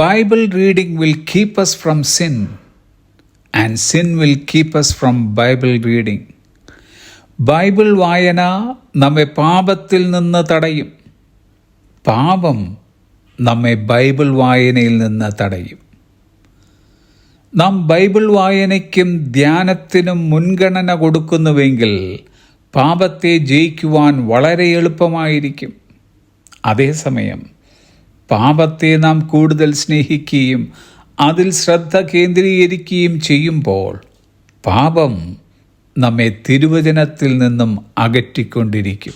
Bible reading will keep us from sin and sin will keep us from Bible reading Bible വായന നമ്മെ പാപത്തിൽ നിന്ന് തടയും. പാപം നമ്മെ ബൈബിൾ വായനയിൽ നിന്ന് തടയും. നാം ബൈബിൾ വായനയ്ക്കും ധ്യാനത്തിനും മുൻഗണന കൊടുക്കുന്നുവെങ്കിൽ പാപത്തെ ജയിക്കുവാൻ വളരെ എളുപ്പമായിരിക്കും. അതേസമയം പാപത്തെ നാം കൂടുതൽ സ്നേഹിക്കുകയും അതിൽ ശ്രദ്ധ കേന്ദ്രീകരിക്കുകയും ചെയ്യുമ്പോൾ പാപം നമ്മെ തിരുവചനത്തിൽ നിന്നും അകറ്റിക്കൊണ്ടിരിക്കും.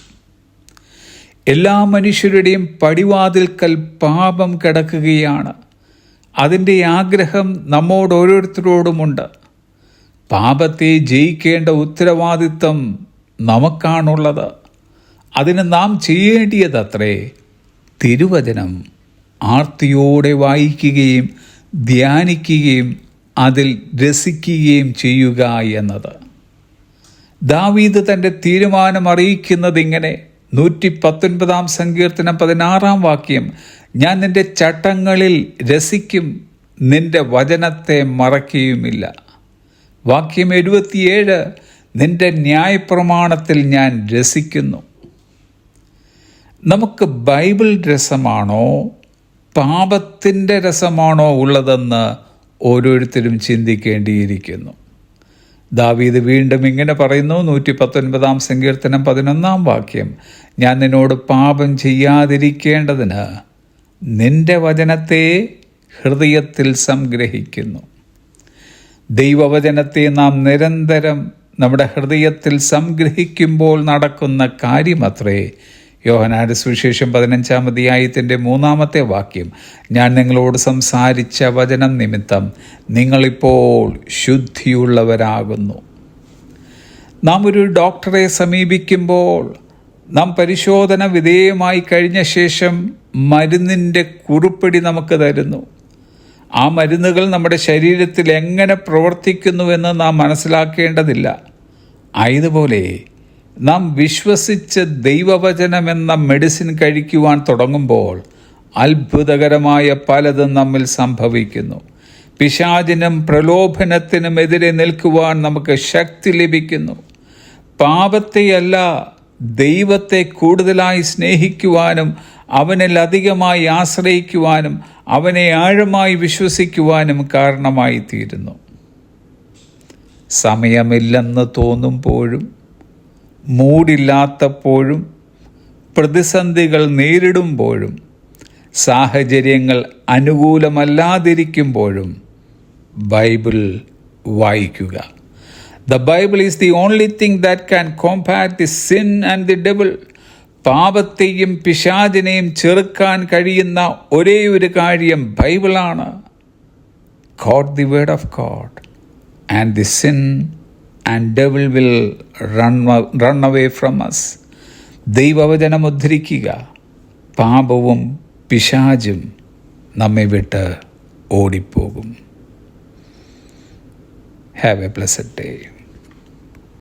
എല്ലാ മനുഷ്യരുടെയും പടിവാതിൽക്കൽ പാപം കിടക്കുകയാണ്. അതിന്റെ ആഗ്രഹം നമ്മോട് ഓരോരുത്തരോടുമുണ്ട്. പാപത്തെ ജയിക്കേണ്ട ഉത്തരവാദിത്വം നമുക്കാണുള്ളത്. അതിന് നാം ചെയ്യേണ്ടിയതത്രേ തിരുവചനം. ആർത്തിയോടെ വായിക്കുകയും ധ്യാനിക്കുകയും അതിൽ രസിക്കുകയും ചെയ്യുക എന്നത്. ദാവീദ് തന്റെ തീരുമാനം അറിയിക്കുന്നത് ഇങ്ങനെ. നൂറ്റി പത്തൊൻപതാം സങ്കീർത്തനം പതിനാറാം വാക്യം ഞാൻ നിന്റെ ചട്ടങ്ങളിൽ രസിക്കും നിന്റെ വചനത്തെ മറക്കുകയുമില്ല വാക്യം എഴുപത്തിയേഴ് നിന്റെ ന്യായപ്രമാണത്തിൽ ഞാൻ രസിക്കുന്നു. നമുക്ക് ബൈബിൾ രസമാണോ? പാപത്തിന്റെ രസമാണോ ഉള്ളതെന്ന് ഓരോരുത്തരും ചിന്തിക്കേണ്ടിയിരിക്കുന്നു. ദാവീദ് വീണ്ടും ഇങ്ങനെ പറയുന്നു നൂറ്റി പത്തൊൻപതാം സങ്കീർത്തനം പതിനൊന്നാം വാക്യം ഞാൻ നിന്നോട് പാപം ചെയ്യാതിരിക്കേണ്ടതിന് നിന്റെ വചനത്തെ ഹൃദയത്തിൽ സംഗ്രഹിക്കുന്നു. ദൈവവചനത്തെ നാം നിരന്തരം നമ്മുടെ ഹൃദയത്തിൽ സംഗ്രഹിക്കുമ്പോൾ നടക്കുന്ന കാര്യമത്രേ യോഹനാട് സുവിശേഷം പതിനഞ്ചാം അധ്യായത്തിന്റെ മൂന്നാമത്തെ വാക്യം ഞാൻ നിങ്ങളോട് സംസാരിച്ച വചനം നിമിത്തം നിങ്ങളിപ്പോൾ ശുദ്ധിയുള്ളവരാകുന്നു. നാം ഒരു ഡോക്ടറെ സമീപിക്കുമ്പോൾ നാം പരിശോധന വിധേയമായി കഴിഞ്ഞ ശേഷം മരുന്നിന്റെ കുറിപ്പടി നമുക്ക് തരുന്നു. ആ മരുന്നുകൾ നമ്മുടെ ശരീരത്തിൽ എങ്ങനെ പ്രവർത്തിക്കുന്നുവെന്ന് നാം മനസ്സിലാക്കേണ്ടതില്ല. ആയതുപോലെ നാം വിശ്വസിച്ച് ദൈവവചനമെന്ന മെഡിസിൻ കഴിക്കുവാൻ തുടങ്ങുമ്പോൾ അത്ഭുതകരമായ പലതും നമ്മിൽ സംഭവിക്കുന്നു. പിശാചിനും പ്രലോഭനത്തിനും എതിരെ നിൽക്കുവാൻ നമുക്ക് ശക്തി ലഭിക്കുന്നു. പാപത്തെയല്ല ദൈവത്തെ കൂടുതലായി സ്നേഹിക്കുവാനും അവനിൽ അധികമായി ആശ്രയിക്കുവാനും അവനെ ആഴമായി വിശ്വസിക്കുവാനും കാരണമായി തീരുന്നു സമയമില്ലെന്ന് തോന്നുമ്പോഴും മൂടില്ലാത്തപ്പോഴും പ്രതിസന്ധികൾ നേരിടുമ്പോഴും സാഹചര്യങ്ങൾ അനുകൂലമല്ലാതിരിക്കുമ്പോഴും ബൈബിൾ വായിക്കുക. The Bible is the only thing that can combat the sin and the devil പാപത്തെയും പിശാചിനെയും ചെറുക്കാൻ കഴിയുന്ന ഒരേ ഒരു കാര്യം ബൈബിളാണ്. God the word of God and the sin and devil will run run away from us ദൈവവചനം ഉദ്ധരിക്കുക. പാപവും പിശാചും നമ്മെ വിട്ട് ഓടിപ്പോകും. Have a pleasant day